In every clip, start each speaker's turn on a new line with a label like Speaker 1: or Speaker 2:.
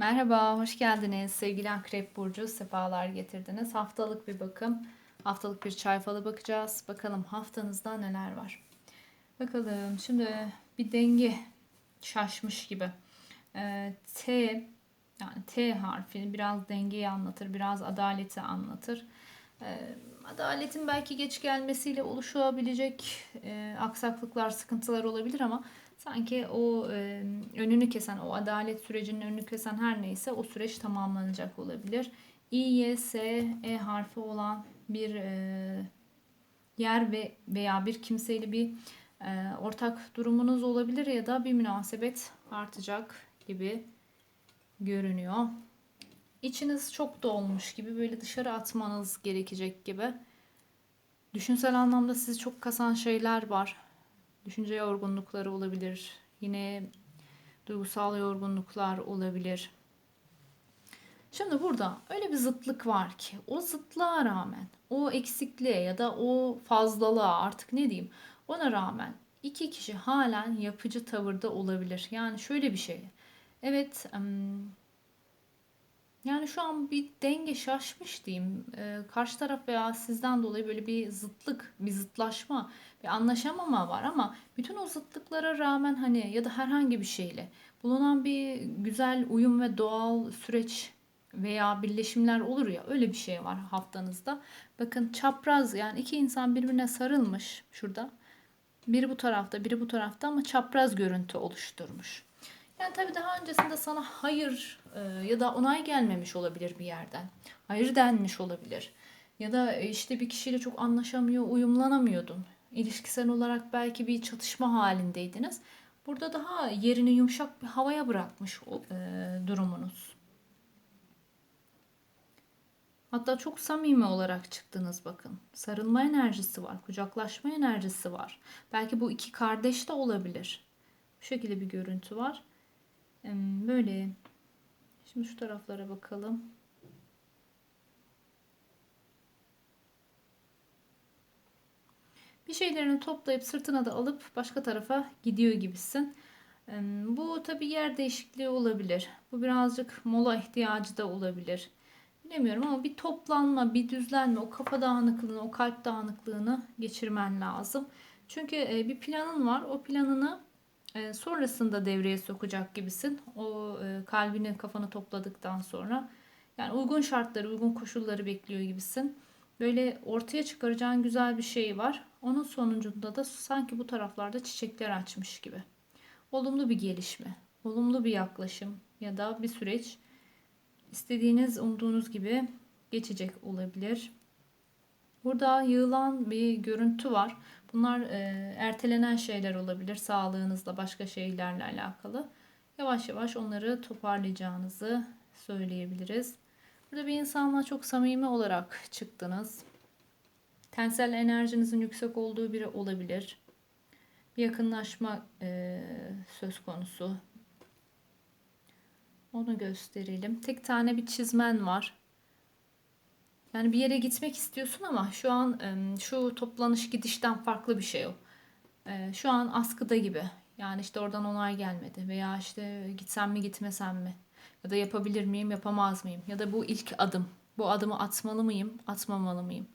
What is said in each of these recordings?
Speaker 1: Merhaba, hoş geldiniz. Sevgili Akrep Burcu, sefalar getirdiniz. Haftalık bir bakım, haftalık bir çay falı bakacağız. Bakalım haftanızda neler var. Bakalım, şimdi bir denge şaşmış gibi. Ee, T, yani T harfi biraz dengeyi anlatır, biraz adaleti anlatır. Ee, adaletin belki geç gelmesiyle oluşabilecek e, aksaklıklar, sıkıntılar olabilir ama sanki o e, önünü kesen, o adalet sürecinin önünü kesen her neyse o süreç tamamlanacak olabilir. İ, Y, S, E harfi olan bir e, yer ve veya bir kimseyle bir e, ortak durumunuz olabilir ya da bir münasebet artacak gibi görünüyor. İçiniz çok dolmuş gibi böyle dışarı atmanız gerekecek gibi. Düşünsel anlamda sizi çok kasan şeyler var. Düşünce yorgunlukları olabilir. Yine duygusal yorgunluklar olabilir. Şimdi burada öyle bir zıtlık var ki o zıtlığa rağmen, o eksikliğe ya da o fazlalığa artık ne diyeyim ona rağmen iki kişi halen yapıcı tavırda olabilir. Yani şöyle bir şey. Evet, yani şu an bir denge şaşmış diyeyim. Ee, karşı taraf veya sizden dolayı böyle bir zıtlık, bir zıtlaşma, bir anlaşamama var ama bütün o zıtlıklara rağmen hani ya da herhangi bir şeyle bulunan bir güzel uyum ve doğal süreç veya birleşimler olur ya öyle bir şey var haftanızda. Bakın çapraz yani iki insan birbirine sarılmış şurada. Biri bu tarafta, biri bu tarafta ama çapraz görüntü oluşturmuş. Yani tabii daha öncesinde sana hayır ya da onay gelmemiş olabilir bir yerden. Hayır denmiş olabilir. Ya da e, işte bir kişiyle çok anlaşamıyor, uyumlanamıyordun. İlişkisel olarak belki bir çatışma halindeydiniz. Burada daha yerini yumuşak bir havaya bırakmış o e, durumunuz. Hatta çok samimi olarak çıktınız bakın. Sarılma enerjisi var, kucaklaşma enerjisi var. Belki bu iki kardeş de olabilir. Bu şekilde bir görüntü var. Böyle. Şimdi şu taraflara bakalım. Bir şeylerini toplayıp sırtına da alıp başka tarafa gidiyor gibisin. Bu tabi yer değişikliği olabilir. Bu birazcık mola ihtiyacı da olabilir. Bilemiyorum ama bir toplanma, bir düzlenme, o kafa dağınıklığını, o kalp dağınıklığını geçirmen lazım. Çünkü bir planın var. O planını e, sonrasında devreye sokacak gibisin. O e, kalbini kafanı topladıktan sonra. Yani uygun şartları, uygun koşulları bekliyor gibisin. Böyle ortaya çıkaracağın güzel bir şey var. Onun sonucunda da sanki bu taraflarda çiçekler açmış gibi. Olumlu bir gelişme, olumlu bir yaklaşım ya da bir süreç istediğiniz, umduğunuz gibi geçecek olabilir. Burada yığılan bir görüntü var. Bunlar e, ertelenen şeyler olabilir. Sağlığınızla, başka şeylerle alakalı. Yavaş yavaş onları toparlayacağınızı söyleyebiliriz. Burada bir insanla çok samimi olarak çıktınız. Tensel enerjinizin yüksek olduğu biri olabilir. Bir yakınlaşma e, söz konusu. Onu gösterelim. Tek tane bir çizmen var. Yani bir yere gitmek istiyorsun ama şu an şu toplanış gidişten farklı bir şey o. Şu an askıda gibi. Yani işte oradan onay gelmedi veya işte gitsem mi gitmesem mi? Ya da yapabilir miyim, yapamaz mıyım? Ya da bu ilk adım. Bu adımı atmalı mıyım, atmamalı mıyım?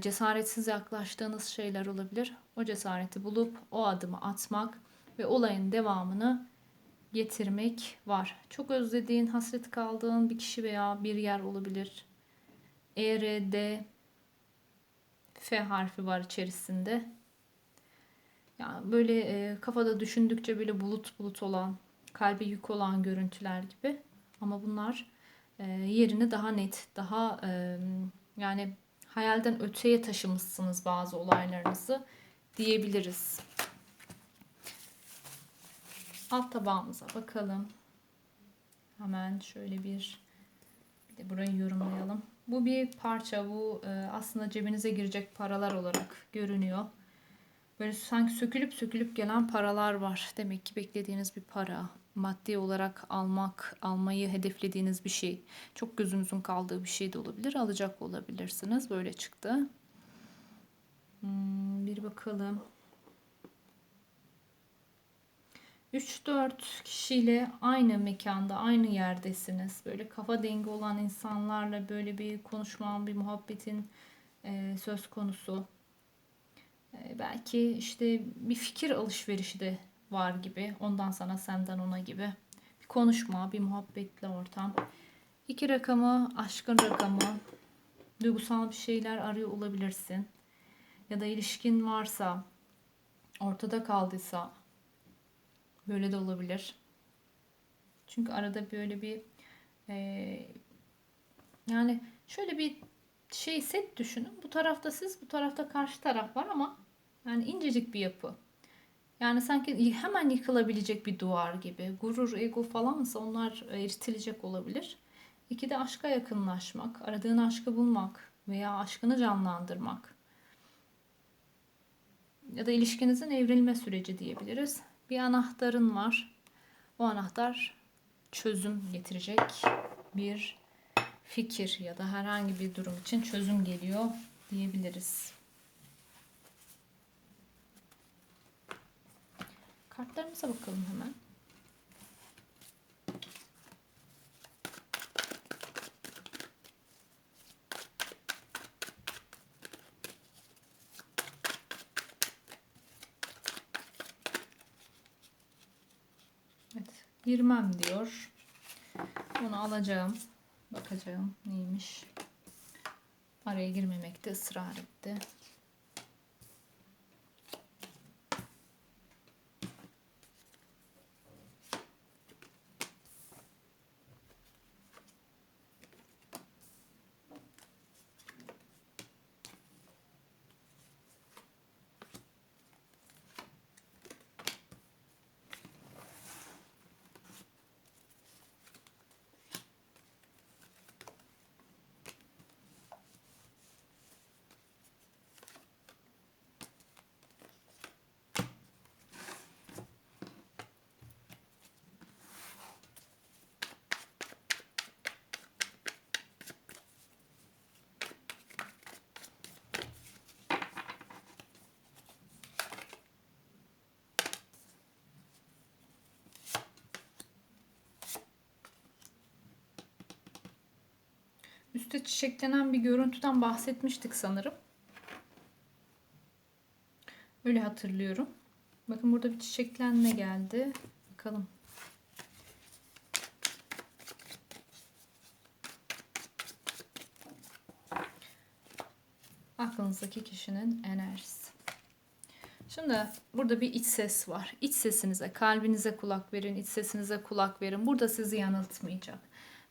Speaker 1: Cesaretsiz yaklaştığınız şeyler olabilir. O cesareti bulup o adımı atmak ve olayın devamını getirmek var. Çok özlediğin, hasret kaldığın bir kişi veya bir yer olabilir e, R, D, F harfi var içerisinde. Yani böyle e, kafada düşündükçe böyle bulut bulut olan, kalbe yük olan görüntüler gibi. Ama bunlar e, yerini daha net, daha e, yani hayalden öteye taşımışsınız bazı olaylarınızı diyebiliriz. Alt tabağımıza bakalım. Hemen şöyle bir, bir de burayı yorumlayalım. Bu bir parça. Bu e, aslında cebinize girecek paralar olarak görünüyor. Böyle sanki sökülüp sökülüp gelen paralar var. Demek ki beklediğiniz bir para. Maddi olarak almak, almayı hedeflediğiniz bir şey. Çok gözünüzün kaldığı bir şey de olabilir. Alacak olabilirsiniz. Böyle çıktı. Hmm, bir bakalım. 3-4 kişiyle aynı mekanda, aynı yerdesiniz. Böyle kafa dengi olan insanlarla böyle bir konuşma, bir muhabbetin e, söz konusu. E, belki işte bir fikir alışverişi de var gibi. Ondan sana, senden ona gibi. Bir konuşma, bir muhabbetli ortam. İki rakamı, aşkın rakamı. Duygusal bir şeyler arıyor olabilirsin. Ya da ilişkin varsa, ortada kaldıysa böyle de olabilir. Çünkü arada böyle bir e, yani şöyle bir şey set düşünün. Bu tarafta siz, bu tarafta karşı taraf var ama yani incecik bir yapı. Yani sanki hemen yıkılabilecek bir duvar gibi. Gurur, ego falansa onlar eritilecek olabilir. İki de aşka yakınlaşmak, aradığın aşkı bulmak veya aşkını canlandırmak. Ya da ilişkinizin evrilme süreci diyebiliriz. Bir anahtarın var. O anahtar çözüm getirecek bir fikir ya da herhangi bir durum için çözüm geliyor diyebiliriz. Kartlarımıza bakalım hemen. Evet, girmem diyor. Bunu alacağım. Bakacağım neymiş. Araya girmemekte ısrar etti. Üste çiçeklenen bir görüntüden bahsetmiştik sanırım. Öyle hatırlıyorum. Bakın burada bir çiçeklenme geldi. Bakalım. Aklınızdaki kişinin enerjisi. Şimdi burada bir iç ses var. İç sesinize, kalbinize kulak verin, iç sesinize kulak verin. Burada sizi yanıltmayacak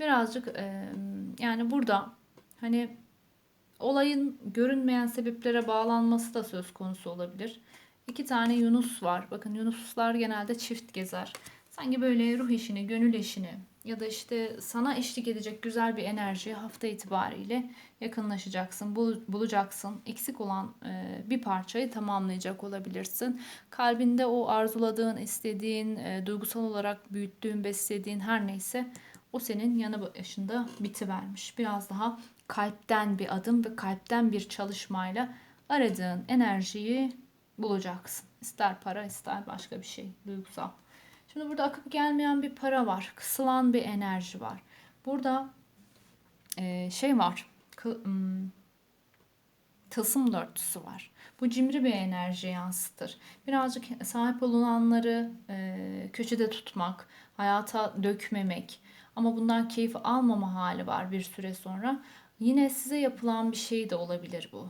Speaker 1: birazcık e, yani burada hani olayın görünmeyen sebeplere bağlanması da söz konusu olabilir. İki tane Yunus var. Bakın Yunuslar genelde çift gezer. Sanki böyle ruh işini, gönül işini ya da işte sana eşlik edecek güzel bir enerji hafta itibariyle yakınlaşacaksın, bul, bulacaksın. Eksik olan e, bir parçayı tamamlayacak olabilirsin. Kalbinde o arzuladığın, istediğin, e, duygusal olarak büyüttüğün, beslediğin her neyse o senin yanı başında bitivermiş. Biraz daha kalpten bir adım ve kalpten bir çalışmayla aradığın enerjiyi bulacaksın. İster para ister başka bir şey duygusal. Şimdi burada akıp gelmeyen bir para var. Kısılan bir enerji var. Burada e, şey var. Kı, tılsım dörtlüsü var. Bu cimri bir enerji yansıtır. Birazcık sahip olunanları e, köşede tutmak, hayata dökmemek, ama bundan keyif almama hali var bir süre sonra. Yine size yapılan bir şey de olabilir bu.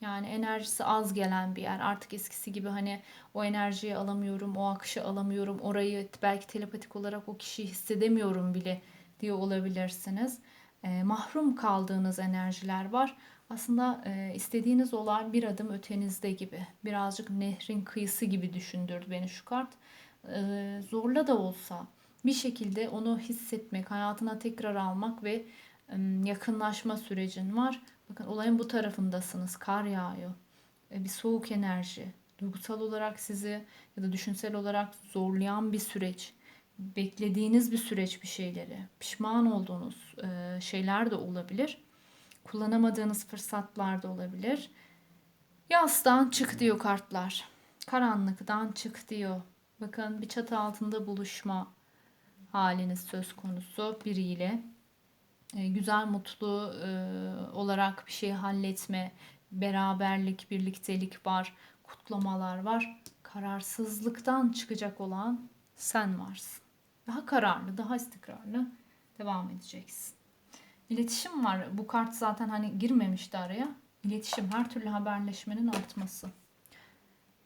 Speaker 1: Yani enerjisi az gelen bir yer. Artık eskisi gibi hani o enerjiyi alamıyorum, o akışı alamıyorum, orayı belki telepatik olarak o kişiyi hissedemiyorum bile diyor olabilirsiniz. E, mahrum kaldığınız enerjiler var. Aslında e, istediğiniz olay bir adım ötenizde gibi. Birazcık nehrin kıyısı gibi düşündürdü beni şu kart. E, zorla da olsa bir şekilde onu hissetmek, hayatına tekrar almak ve yakınlaşma sürecin var. Bakın olayın bu tarafındasınız. Kar yağıyor. E, bir soğuk enerji. Duygusal olarak sizi ya da düşünsel olarak zorlayan bir süreç. Beklediğiniz bir süreç bir şeyleri. Pişman olduğunuz e, şeyler de olabilir. Kullanamadığınız fırsatlar da olabilir. Yastan çık diyor kartlar. Karanlıktan çık diyor. Bakın bir çatı altında buluşma haliniz söz konusu biriyle. E, güzel, mutlu e, olarak bir şey halletme, beraberlik, birliktelik var, kutlamalar var. Kararsızlıktan çıkacak olan sen varsın. Daha kararlı, daha istikrarlı devam edeceksin. İletişim var. Bu kart zaten hani girmemişti araya. İletişim, her türlü haberleşmenin artması.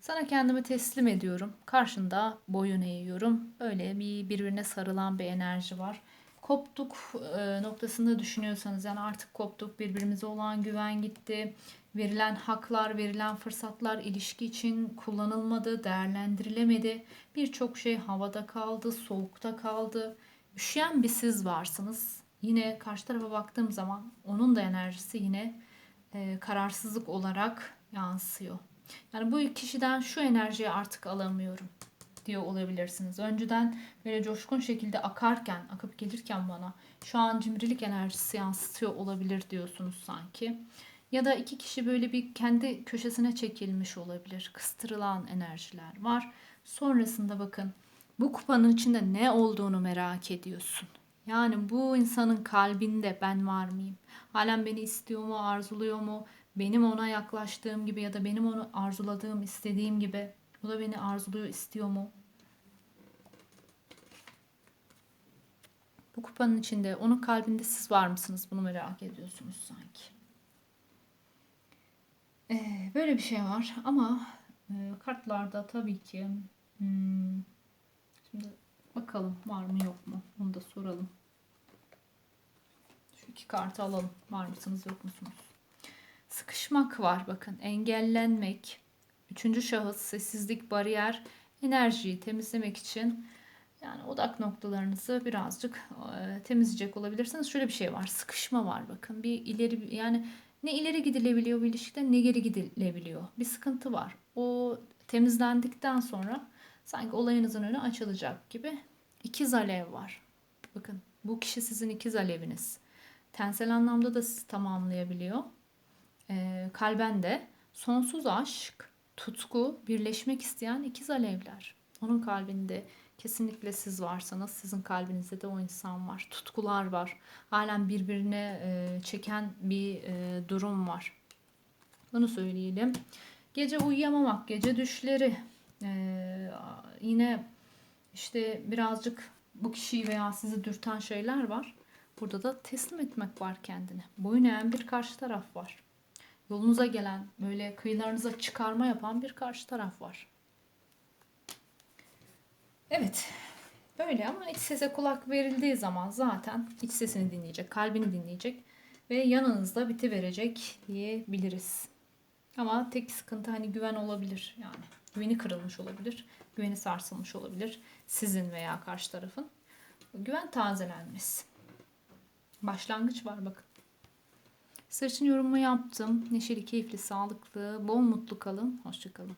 Speaker 1: Sana kendimi teslim ediyorum. Karşında boyun eğiyorum. Böyle bir birbirine sarılan bir enerji var. Koptuk e, noktasında düşünüyorsanız yani artık koptuk. Birbirimize olan güven gitti. Verilen haklar, verilen fırsatlar ilişki için kullanılmadı, değerlendirilemedi. Birçok şey havada kaldı, soğukta kaldı. Üşüyen bir siz varsınız. Yine karşı tarafa baktığım zaman onun da enerjisi yine e, kararsızlık olarak yansıyor. Yani bu kişiden şu enerjiyi artık alamıyorum diyor olabilirsiniz. Önceden böyle coşkun şekilde akarken, akıp gelirken bana şu an cimrilik enerjisi yansıtıyor olabilir diyorsunuz sanki. Ya da iki kişi böyle bir kendi köşesine çekilmiş olabilir. Kıstırılan enerjiler var. Sonrasında bakın bu kupanın içinde ne olduğunu merak ediyorsun. Yani bu insanın kalbinde ben var mıyım? Halen beni istiyor mu, arzuluyor mu? Benim ona yaklaştığım gibi ya da benim onu arzuladığım, istediğim gibi o da beni arzuluyor, istiyor mu? Bu kupanın içinde, onun kalbinde siz var mısınız? Bunu merak ediyorsunuz sanki. Ee, böyle bir şey var ama e, kartlarda tabii ki hmm, şimdi bakalım var mı yok mu? Onu da soralım. Şu iki kartı alalım. Var mısınız yok musunuz? Sıkışmak var bakın. Engellenmek. Üçüncü şahıs sessizlik, bariyer, enerjiyi temizlemek için yani odak noktalarınızı birazcık e, temizleyecek olabilirsiniz. Şöyle bir şey var. Sıkışma var bakın. Bir ileri yani ne ileri gidilebiliyor bir ilişkide ne geri gidilebiliyor. Bir sıkıntı var. O temizlendikten sonra sanki olayınızın önü açılacak gibi ikiz alev var. Bakın bu kişi sizin ikiz aleviniz. Tensel anlamda da sizi tamamlayabiliyor. Ee, kalben sonsuz aşk, tutku, birleşmek isteyen ikiz alevler. Onun kalbinde kesinlikle siz varsanız sizin kalbinizde de o insan var. Tutkular var. Halen birbirine e, çeken bir e, durum var. Bunu söyleyelim. Gece uyuyamamak, gece düşleri, e, yine işte birazcık bu kişiyi veya sizi dürten şeyler var. Burada da teslim etmek var kendini. Boyun eğen bir karşı taraf var. Yolunuza gelen, böyle kıyılarınıza çıkarma yapan bir karşı taraf var. Evet. Böyle ama iç sese kulak verildiği zaman zaten iç sesini dinleyecek, kalbini dinleyecek ve yanınızda biti verecek diyebiliriz. Ama tek sıkıntı hani güven olabilir yani. Güveni kırılmış olabilir, güveni sarsılmış olabilir sizin veya karşı tarafın. Güven tazelenmesi. Başlangıç var bakın. Sizler için yorumumu yaptım. Neşeli, keyifli, sağlıklı, bol mutlu kalın. Hoşçakalın.